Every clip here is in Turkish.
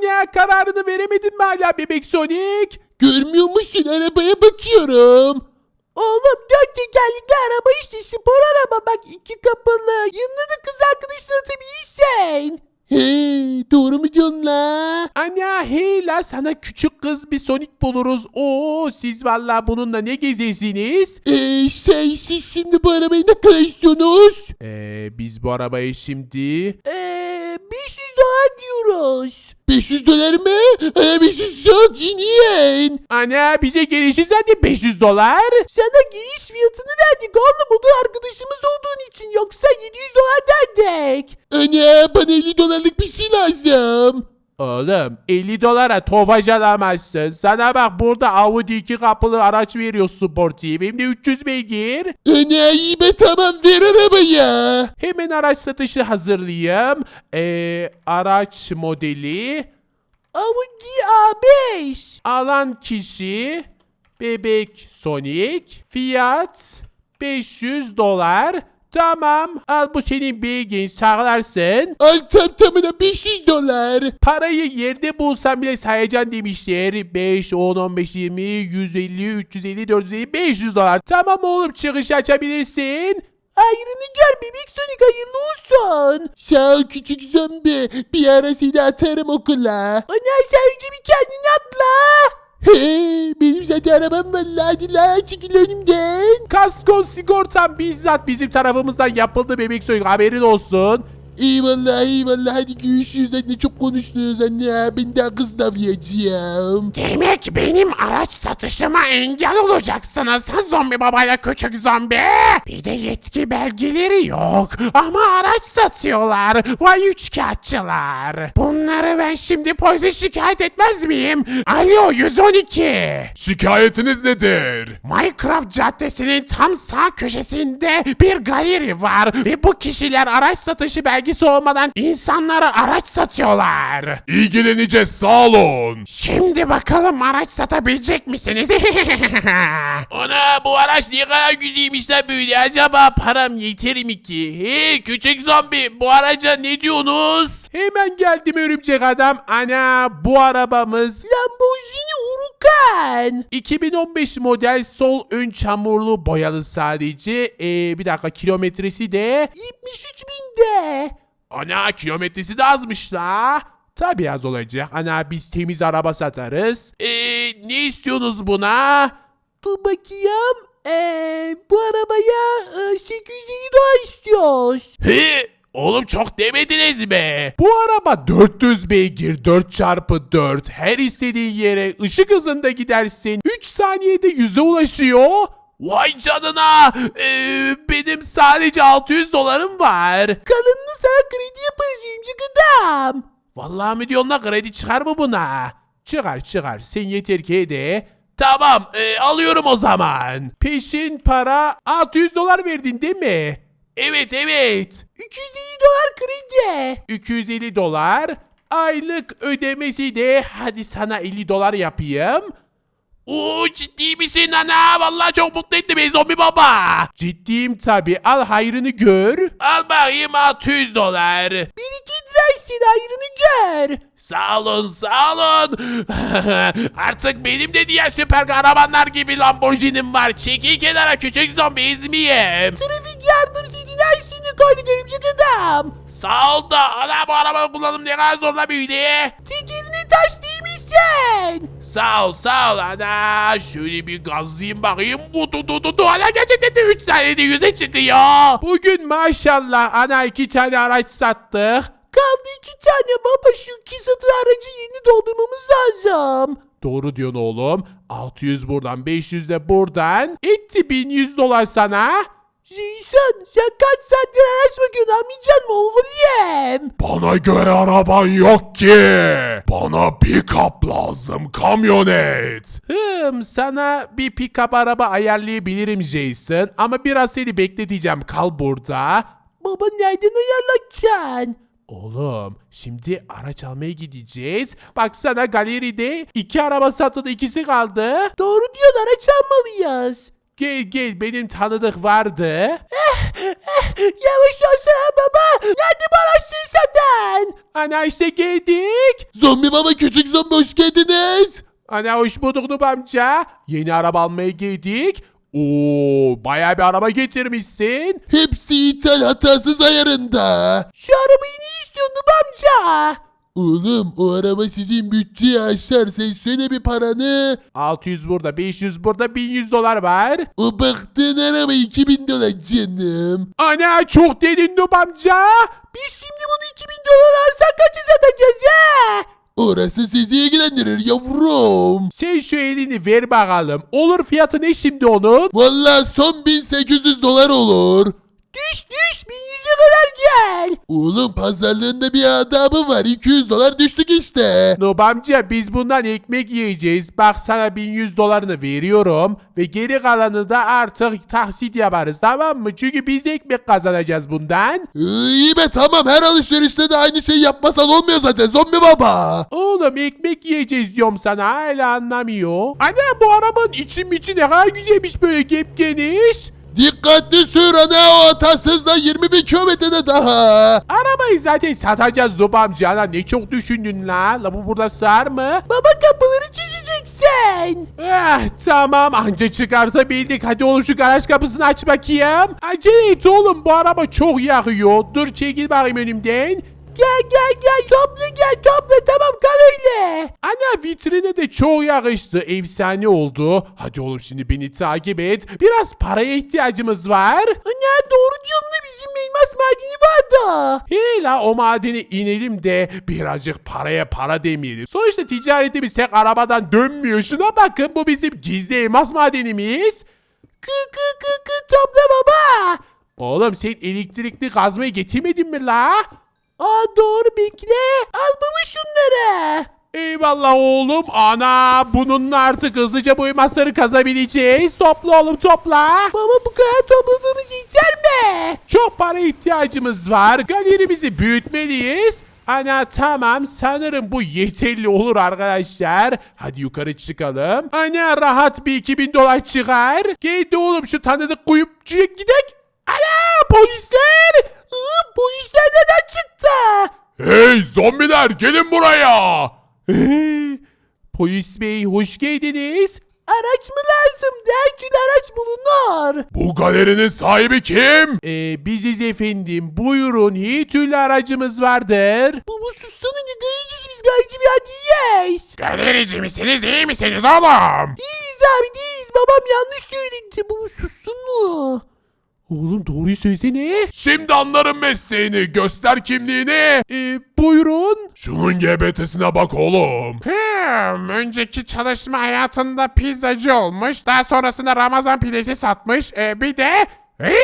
Anne kararını veremedin mi hala bebek Sonic? Görmüyor musun? Arabaya bakıyorum. Oğlum dört tekerlekli araba işte spor araba bak iki kapılı. Yanına da kız arkadaşını atabilirsin. He, doğru mu diyorsun la? Anne hey la sana küçük kız bir Sonic buluruz. Oo siz valla bununla ne gezersiniz? Ee, şey, siz şimdi bu arabayı ne kadar istiyorsunuz? Ee, biz bu arabayı şimdi... Eee 500 dolar diyoruz. 500 dolar mı? Ee, 500 çok inin. Anne bize gelişi zaten 500 dolar. Sana giriş fiyatını verdik oğlum. Bu da arkadaşımız olduğun için. Yoksa 700 dolar derdik. Ana bana 50 dolarlık bir şey lazım. Oğlum 50 dolara tofaş alamazsın. Sana bak burada Audi 2 kapılı araç veriyor sportif. Hem de 300 beygir. Ana iyi be tamam ver arabaya. Hemen araç satışı hazırlayayım. Ee, araç modeli. Audi A5. Alan kişi. Bebek Sonic. Fiyat 500 dolar. Tamam al bu senin beygin sağlarsın. Al tam tamına 500 dolar. Parayı yerde bulsam bile sayacan demişler. 5, 10, 15, 20, 150, 350, 450, 500 dolar. Tamam oğlum çıkış açabilirsin. Ayrını gör bebek Sonic hayırlı olsun. Sağ ol küçük zombi. Bir ara seni atarım okula. Ana sen önce bir kendini atla. Benim zaten arabam var la hadi la çekil önümden. Kaskon sigortan bizzat bizim tarafımızdan yapıldı bebek soyun haberin olsun. Eyvallah eyvallah hadi görüşürüz anne çok konuştunuz anne ben daha kız davayacağım. Demek benim araç satışıma engel olacaksınız ha zombi babayla küçük zombi. Bir de yetki belgeleri yok ama araç satıyorlar. Vay üçkağıtçılar. Bunları ben şimdi polise şikayet etmez miyim? Alo 112. Şikayetiniz nedir? Minecraft Caddesi'nin tam sağ köşesinde bir galeri var ve bu kişiler araç satışı belgesi olmadan insanlara araç satıyorlar. İlgileneceğiz sağ olun. Şimdi bakalım araç satabilecek misiniz? Ana bu araç ne kadar güzelmiş lan böyle acaba param yeter mi ki? Hey küçük zombi bu araca ne diyorsunuz? Hemen geldim örümcek adam. Ana bu arabamız Lamborghini Huracan. 2015 model sol ön çamurlu boyalı sadece. Ee, bir dakika kilometresi de 73 binde. Ana kilometresi de azmış la. tabi az olacak. Ana biz temiz araba satarız. Eee ne istiyorsunuz buna? Dur bakayım. Eee bu arabaya e, 850 dolar istiyoruz. He oğlum çok demediniz mi? Bu araba 400 beygir 4x4 her istediğin yere ışık hızında gidersin 3 saniyede 100'e ulaşıyor. Vay canına. Ee, benim sadece 600 dolarım var. Kalanını sana kredi yaparız örümcek adam. Vallahi mi diyorsun la kredi çıkar mı buna? Çıkar çıkar sen yeter ki de. Tamam ee, alıyorum o zaman. Peşin para 600 dolar verdin değil mi? Evet evet. 250 dolar kredi. 250 dolar. Aylık ödemesi de hadi sana 50 dolar yapayım. Oo ciddi misin ana? Vallahi çok mutlu etti beni zombi baba. Ciddiyim tabi al hayrını gör. Al bakayım 600 dolar. Bereket versin ayrını gör. Sağ olun sağ olun. Artık benim de diğer süper kahramanlar gibi Lamborghini'm var. Çekil kenara küçük zombi ezmeyeyim. Trafik yardım senin her şeyini koyduk örümcek adam. Sağ ol da ana bu arabanın kullanım ne kadar zorla böyle. Tekerine taş değmişsin. Sağ ol sağ ol ana. Şöyle bir gazlayayım bakayım. Bu tu tu tu tu. Ana gerçekten de 3 saniyede 100'e çıkıyor. Bugün maşallah ana iki tane araç sattık. Kaldı iki tane baba şu iki satı aracı yeni doldurmamız lazım. Doğru diyorsun oğlum. 600 buradan 500 de buradan. Etti 1100 dolar sana. Jason sen kaç saattir araç bakıyorsun anlayacak mı oğlum? Bana göre araban yok ki. Bana pick-up lazım kamyonet. Hım sana bir pick-up araba ayarlayabilirim Jason. Ama biraz seni bekleteceğim kal burada. Baba nereden ayarlatacaksın? Oğlum şimdi araç almaya gideceğiz. Baksana galeride iki araba satıldı ikisi kaldı. Doğru diyorsun araç almalıyız. Gel gel benim tanıdık vardı. Yavaş olsana baba. Bu araçları satan? Ana işte geldik. Zombi baba küçük zombi hoş geldiniz. Ana hoş bulduk Nub amca. Yeni araba almaya geldik. Oo bayağı bir araba getirmişsin. Hepsi ithal hatasız ayarında. Şu arabayı ne istiyorsun Nub amca? Oğlum o araba sizin bütçeyi aşar. Sen söyle bir paranı. 600 burada, 500 burada, 1100 dolar var. O baktığın araba 2000 dolar canım. Ana çok dedin Nub amca. Biz şimdi bunu 2000 dolar alsak kaça satacağız ya? Orası sizi ilgilendirir yavrum. Sen şu elini ver bakalım. Olur fiyatı ne şimdi onun? Valla son 1800 dolar olur. Düş düş 1100'e kadar gel. Oğlum pazarlığında bir adabı var. 200 dolar düştük işte. Nub amca biz bundan ekmek yiyeceğiz. Bak sana 1100 dolarını veriyorum. Ve geri kalanını da artık tahsit yaparız tamam mı? Çünkü biz de ekmek kazanacağız bundan. İyi be tamam her alışverişte de aynı şey yapmasan olmuyor zaten zombi baba. Oğlum ekmek yiyeceğiz diyorum sana hala anlamıyor. Ana bu arabanın içi içi ne kadar güzelmiş böyle geniş. Dikkatli sür ana o hatasızla 20 bin kilometrede daha. Arabayı zaten satacağız Nub amca. Ne çok düşündün la. La bu burada sığar mı? Baba kapıları çizeceksin. Eh tamam anca çıkartabildik. Hadi oğlum şu garaj kapısını aç bakayım. Acele et oğlum bu araba çok yakıyor. Dur çekil bakayım önümden. Gel gel gel topla gel topla tamam kal öyle. Ana vitrine de çok yakıştı. Efsane oldu. Hadi oğlum şimdi beni takip et. Biraz paraya ihtiyacımız var. Ana doğru diyorsun da bizim elmas madeni vardı. He la o madene inelim de birazcık paraya para demeyelim. Sonuçta ticaretimiz tek arabadan dönmüyor. Şuna bakın bu bizim gizli elmas madenimiz. Kı kı kı kı topla baba. Oğlum sen elektrikli kazmayı getirmedin mi la? Aa doğru bekle. Al baba şunları. Eyvallah oğlum. Ana bununla artık hızlıca bu elmasları kazabileceğiz. Topla oğlum topla. Baba bu kadar topladığımız yeter mi? Çok para ihtiyacımız var. Galerimizi büyütmeliyiz. Ana tamam sanırım bu yeterli olur arkadaşlar. Hadi yukarı çıkalım. Ana rahat bir 2000 dolar çıkar. Geldi oğlum şu tanıdık kuyumcuya gidek. Ana polisler. Iı, bu işler neden çıktı? Hey zombiler gelin buraya. Ee, Polis bey hoş geldiniz. Araç mı lazım? Her türlü araç bulunur. Bu galerinin sahibi kim? Ee, biziz efendim. Buyurun her türlü aracımız vardır. Baba sussana ne gayiciz biz gayici bir değiliz. Galerici misiniz değil misiniz oğlum? Değiliz abi değiliz. Babam yanlış söyledi. Baba sussun mu? Oğlum doğruyu söylesene. Şimdi anlarım mesleğini. Göster kimliğini. Ee, buyurun. Şunun GBT'sine bak oğlum. Hmm, önceki çalışma hayatında pizzacı olmuş. Daha sonrasında Ramazan pidesi satmış. Ee, bir de... Ee,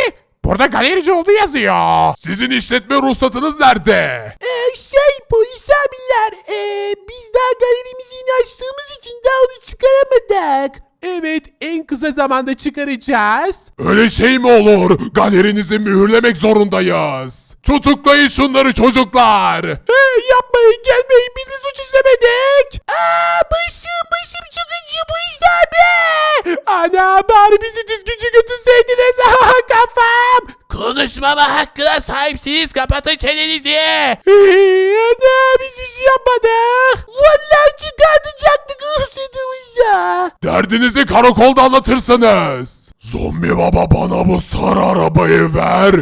burada galerici oldu yazıyor. Sizin işletme ruhsatınız nerede? Ee, şey polis abiler. Ee, biz daha galerimizi yeni açtığımız için daha onu çıkaramadık. Evet en kısa zamanda çıkaracağız. Öyle şey mi olur? Galerinizi mühürlemek zorundayız. Tutuklayın şunları çocuklar. Hey, yapmayın gelmeyin biz bir suç işlemedik. Aa başım başım çok acıyor polis abi. Ana bari bizi düzgünce götürseydiniz. Kafam. Konuşmama hakkına sahipsiniz. Kapatın çenenizi. Ee, Ana biz bir şey yapmadık. Vallahi çıkartacaktık ruhsatımızı. Derdinizi karakolda anlatırsınız. Zombi baba bana bu sarı arabayı ver.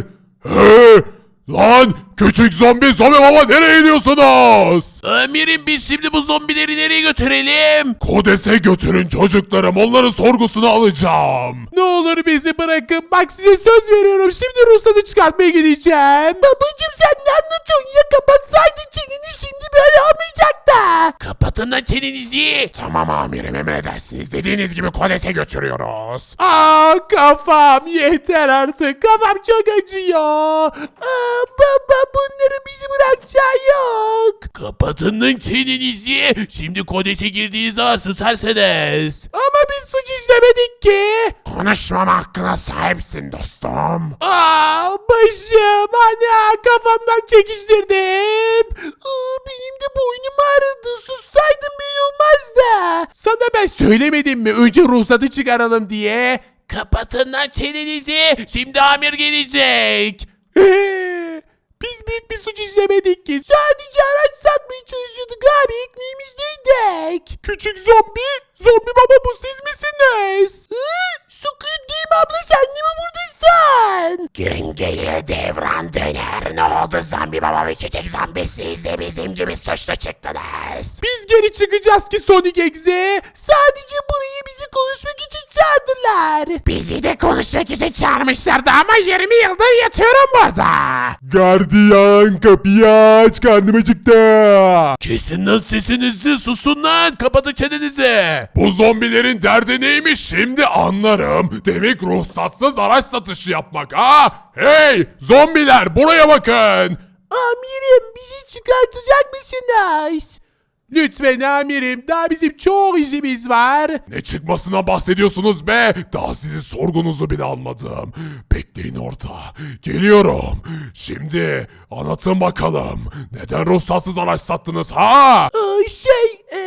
He? Lan küçük zombi zombi baba nereye gidiyorsunuz? Amirim biz şimdi bu zombileri nereye götürelim? Kodese götürün çocuklarım onların sorgusunu alacağım. Ne olur bizi bırakın. Bak size söz veriyorum. Şimdi ruhsatı çıkartmaya gideceğim. Babacım sen ne anlatıyorsun ya kapatsaydın çeneni şimdi böyle olmayacak da. Kapatın lan çenenizi. Tamam amirim emredersiniz. Dediğiniz gibi kodese götürüyoruz. Aa kafam yeter artık. Kafam çok acıyor. Aa baba bunları bizi bırakacağı yok. Kapatın lan çenenizi. Şimdi kodese girdiğiniz zaman susarsınız. Ama biz suç işlemedik ki. Konuşmama hakkına sahipsin dostum. Aa başım ana kafamdan çekiştirdim. Aa, benim de boynum ağrıdı sussaydım böyle olmazdı. Sana ben söylemedim mi önce ruhsatı çıkaralım diye? Kapatın lan çenenizi. Şimdi amir gelecek. Biz büyük bir suç işlemedik ki. Sadece araç satmaya çalışıyorduk abi. Ekmeğimizdeydik. Küçük zombi. Zombi baba bu siz misiniz? Squid Game abla sen de mi buradasın? Gün gelir devran döner. Ne oldu zombi baba ve küçük zombi siz de bizim gibi suçlu çıktınız. Biz geri çıkacağız ki Sonic Exe. Sadece burayı bizi konuşmak için çağırdılar. Bizi de konuşmak için çağırmışlardı ama 20 yıldır yatıyorum burada. Gardiyan kapıyı aç karnım acıktı. Kesin lan sesinizi susun lan kapatın çenenizi. Bu zombilerin derdi neymiş şimdi anlarım. Demek ruhsatsız araç satışı yapmak ha? Hey zombiler buraya bakın. Amirim bizi çıkartacak mısınız? Lütfen amirim daha bizim çok işimiz var. Ne çıkmasına bahsediyorsunuz be? Daha sizin sorgunuzu bile almadım. Bekleyin orada. Geliyorum. Şimdi anlatın bakalım. Neden ruhsatsız araç sattınız ha? Ee, şey e,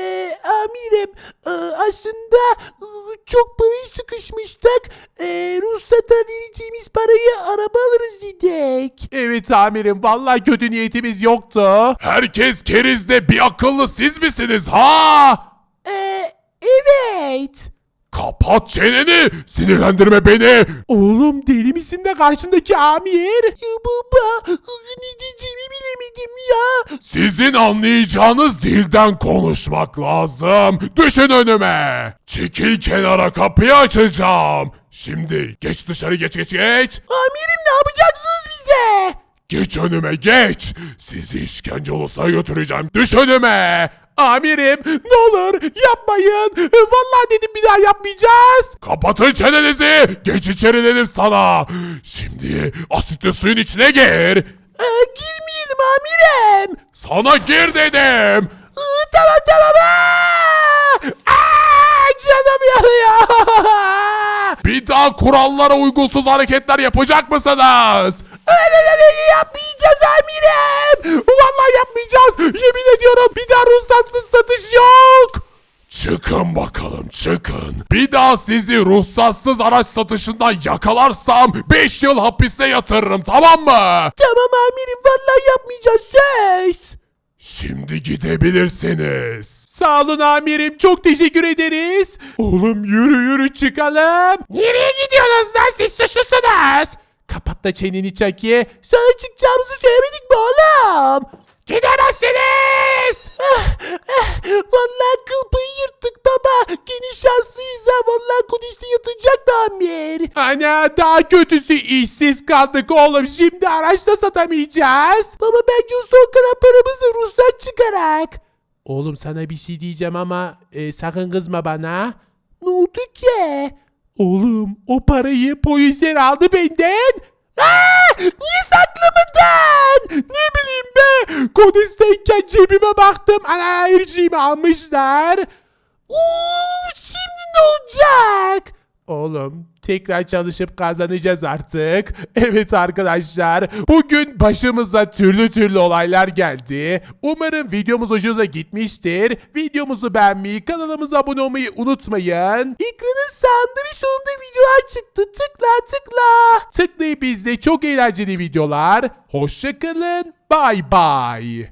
amirim e, aslında e, çok parayı sıkışmıştık. E, ruhsata vereceğimiz parayı araba alırız dedik. Evet amirim vallahi kötü niyetimiz yoktu. Herkes kerizde bir akıllı siz misiniz ha? E, evet. Kapat çeneni. Sinirlendirme beni. Oğlum deli misin de karşındaki amir? Ya baba ne diyeceğimi bilemedim ya. Sizin anlayacağınız dilden konuşmak lazım. Düşün önüme. Çekil kenara kapıyı açacağım. Şimdi geç dışarı geç geç geç. Amirim ne yapacaksınız bize? Geç önüme geç. Sizi işkence odasına götüreceğim. Düş önüme. Amirim ne olur yapmayın. Vallahi dedim bir daha yapmayacağız. Kapatın çenenizi. Geç içeri dedim sana. Şimdi asitli suyun içine gir. Ee, girmeyelim amirim. Sana gir dedim. Ee, tamam tamam. Aa! Aa, canım yanıyor. Bir daha kurallara uygunsuz hareketler yapacak mısınız? Yapmayacağız amirim. Vallahi yapmayacağız. Yemin ediyorum bir daha ruhsatsız satış yok. Çıkın bakalım çıkın. Bir daha sizi ruhsatsız araç satışından yakalarsam 5 yıl hapiste yatırırım tamam mı? Tamam amirim vallahi yapmayacağız söz. Şimdi gidebilirsiniz. Sağ olun amirim çok teşekkür ederiz. Oğlum yürü yürü çıkalım. Nereye gidiyorsunuz lan siz suçlusunuz? Kapat da çeneni Chucky. Sana çıkacağımızı söylemedik mi oğlum? Gidemezsiniz. Vallahi kıl payı yırttık baba. Gene şanslıyız ha. Vallahi Kudüs'te yatacak amir. Ana daha kötüsü işsiz kaldık oğlum. Şimdi araçta satamayacağız. Baba bence o son kalan paramızı ruhsat çıkarak. Oğlum sana bir şey diyeceğim ama e, sakın kızma bana. Ne oldu ki? Oğlum o parayı polisler aldı benden. Aa, niye saklamadın? Ne bileyim be. Kodisteyken cebime baktım. Ana her şeyimi almışlar. Uuu şimdi ne olacak? Oğlum tekrar çalışıp kazanacağız artık. Evet arkadaşlar bugün başımıza türlü türlü olaylar geldi. Umarım videomuz hoşunuza gitmiştir. Videomuzu beğenmeyi, kanalımıza abone olmayı unutmayın. Ekranın sağında ve solunda videolar çıktı. Tıkla tıkla. Tıklayıp izle çok eğlenceli videolar. Hoşçakalın. Bay bay.